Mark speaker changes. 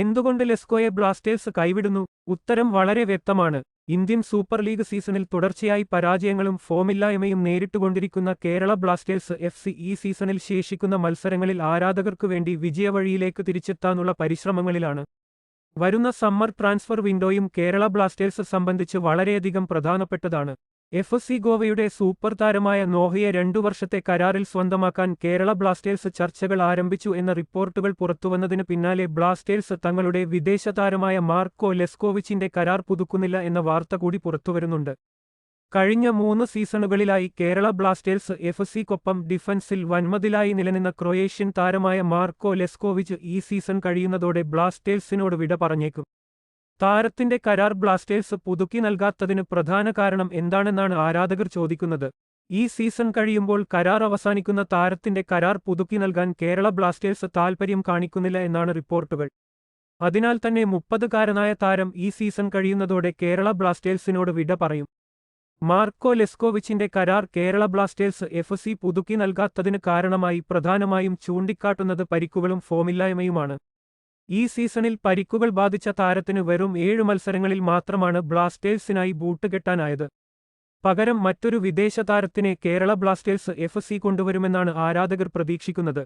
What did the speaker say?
Speaker 1: എന്തുകൊണ്ട് ലെസ്കോയെ ബ്ലാസ്റ്റേഴ്സ് കൈവിടുന്നു? ഉത്തരം വളരെ വ്യക്തമാണ്. ഇന്ത്യൻ സൂപ്പർ ലീഗ് സീസണിൽ തുടർച്ചയായി പരാജയങ്ങളും ഫോമില്ലായ്മയും നേരിട്ടുകൊണ്ടിരിക്കുന്ന കേരള ബ്ലാസ്റ്റേഴ്സ് എഫ് സി ഈ സീസണിൽ ശേഷിക്കുന്ന മത്സരങ്ങളിൽ ആരാധകർക്കു വേണ്ടി വിജയവഴിയിലേക്ക് തിരിച്ചെത്താനുള്ള പരിശ്രമങ്ങളിലാണ്. വരുന്ന സമ്മർ ട്രാൻസ്ഫർ വിൻഡോയും കേരള ബ്ലാസ്റ്റേഴ്സ് സംബന്ധിച്ച് വളരെയധികം പ്രധാനപ്പെട്ടതാണ്. എഫ് എസ് സി ഗോവയുടെ സൂപ്പർ താരമായ നോഹയെ രണ്ടു വർഷത്തെ കരാറിൽ സ്വന്തമാക്കാൻ കേരള ബ്ലാസ്റ്റേഴ്സ് ചർച്ചകൾ ആരംഭിച്ചു എന്ന റിപ്പോർട്ടുകൾ പുറത്തുവന്നതിന് പിന്നാലെ ബ്ലാസ്റ്റേഴ്സ് തങ്ങളുടെ വിദേശ താരമായ മാർക്കോ ലെസ്കോവിച്ചിന്റെ കരാർ പുതുക്കുന്നില്ല എന്ന വാർത്ത കൂടി പുറത്തുവരുന്നുണ്ട്. കഴിഞ്ഞ മൂന്ന് സീസണുകളിലായി കേരള ബ്ലാസ്റ്റേഴ്സ് എഫ് എസ് സിക്കൊപ്പം ഡിഫൻസിൽ വൻമതിലായി നിലനിന്ന ക്രൊയേഷ്യൻ താരമായ മാർക്കോ ലെസ്കോവിച്ച് ഈ സീസൺ കഴിയുന്നതോടെ ബ്ലാസ്റ്റേഴ്സിനോട് വിട പറഞ്ഞേക്കും. താരത്തിന്റെ കരാർ ബ്ലാസ്റ്റേഴ്സ് പുതുക്കി നൽകാത്തതിന് പ്രധാന കാരണം എന്താണെന്നാണ് ആരാധകർ ചോദിക്കുന്നത്. ഈ സീസൺ കഴിയുമ്പോൾ കരാർ അവസാനിക്കുന്ന താരത്തിന്റെ കരാർ പുതുക്കി നൽകാൻ കേരള ബ്ലാസ്റ്റേഴ്സ് താൽപര്യം കാണിക്കുന്നില്ല എന്നാണ് റിപ്പോർട്ടുകൾ. അതിനാൽ തന്നെ മുപ്പതുകാരനായ താരം ഈ സീസൺ കഴിയുന്നതോടെ കേരള ബ്ലാസ്റ്റേഴ്സിനോട് വിട പറയും. മാർക്കോ ലെസ്കോവിച്ചിന്റെ കരാർ കേരള ബ്ലാസ്റ്റേഴ്സ് എഫ് സി പുതുക്കി നൽകാത്തതിന് കാരണമായി പ്രധാനമായും ചൂണ്ടിക്കാട്ടുന്നത് പരിക്കുകളും ഫോമില്ലായ്മയുമാണ്. ഈ സീസണിൽ പരിക്കുകൾ ബാധിച്ച താരത്തിന് വെറും ഏഴ് മത്സരങ്ങളിൽ മാത്രമാണ് ബ്ലാസ്റ്റേഴ്സിനായി ബൂട്ട് കെട്ടാനായത്. പകരം മറ്റൊരു വിദേശ താരത്തിനെ കേരള ബ്ലാസ്റ്റേഴ്സ് എഫ് കൊണ്ടുവരുമെന്നാണ് ആരാധകർ പ്രതീക്ഷിക്കുന്നത്.